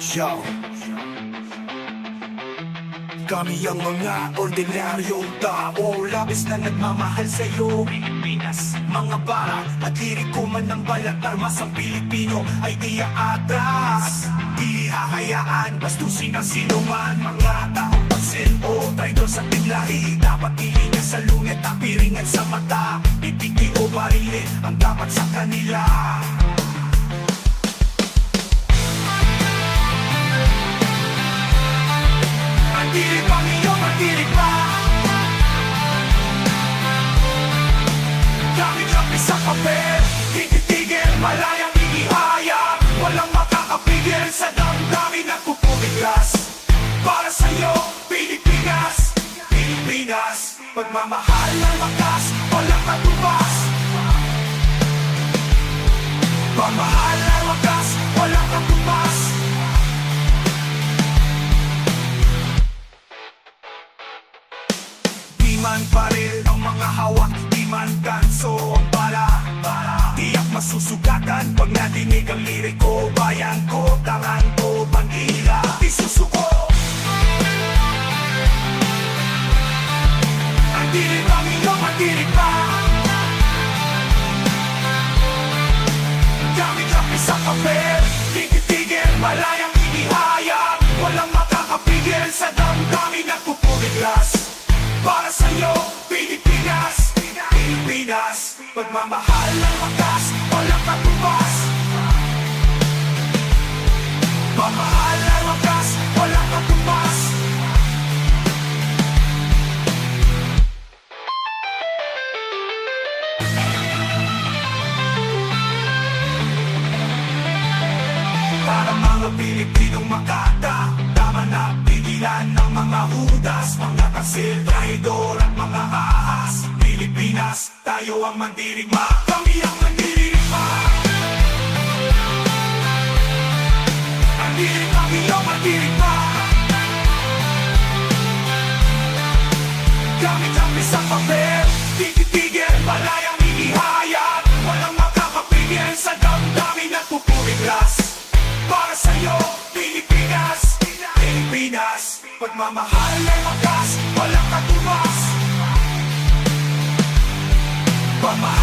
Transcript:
Yo. Kami ang mga ordinaryong tao Labis na nagmamahal sa'yo. Pilipinas Mga bara at liriko man ng balat Armas ang Pilipino ay di atras Di hahayaan bastusin ang sino man Mga taong pansin o traidor sa tiglahi Dapat ilingan sa lunget at piringan sa mata. Pipigil o barilin ang dapat sa kanila Mandilig pa ninyo, mandilig pa. Gamit-gabi sa papel Tititigil, malayang ihihayag Walang makakapigil sa damdamin na pupumiglas. Para sa'yo, Pilipinas Pilipinas. Pagmamahal ng makas, walang katubas Pagmamahal ng makas, walang katubas Di man paril ang mga hawak Di man ganso ang bala Tiyak masusugatan Pag nadinig ang liriko Bayan ko, tangan ko, bandila Di susuko. Ang dilim ang iyong matinig pa. Gamit-gabi sa papel Tigitigil, malayang Pagmamahal ng wakas Walang katubas Pagmamahal ng wakas Walang katubas Para mga Pilipinong makata Tama na pigilan ng mga hudas Mga kasil, traidor at mga ahas Pilipinas, tayo ang mandirigma. Kami ang mandirigma. Ang dirig ang mandirigma. Gamit ang isang papel Tigitigil, malayang inihayag Walang makakapigil sa damdamin at pupumiglas Para sa'yo, Pilipinas Pilipinas. Pagmamahal ay magas Walang katubas Pagmamahal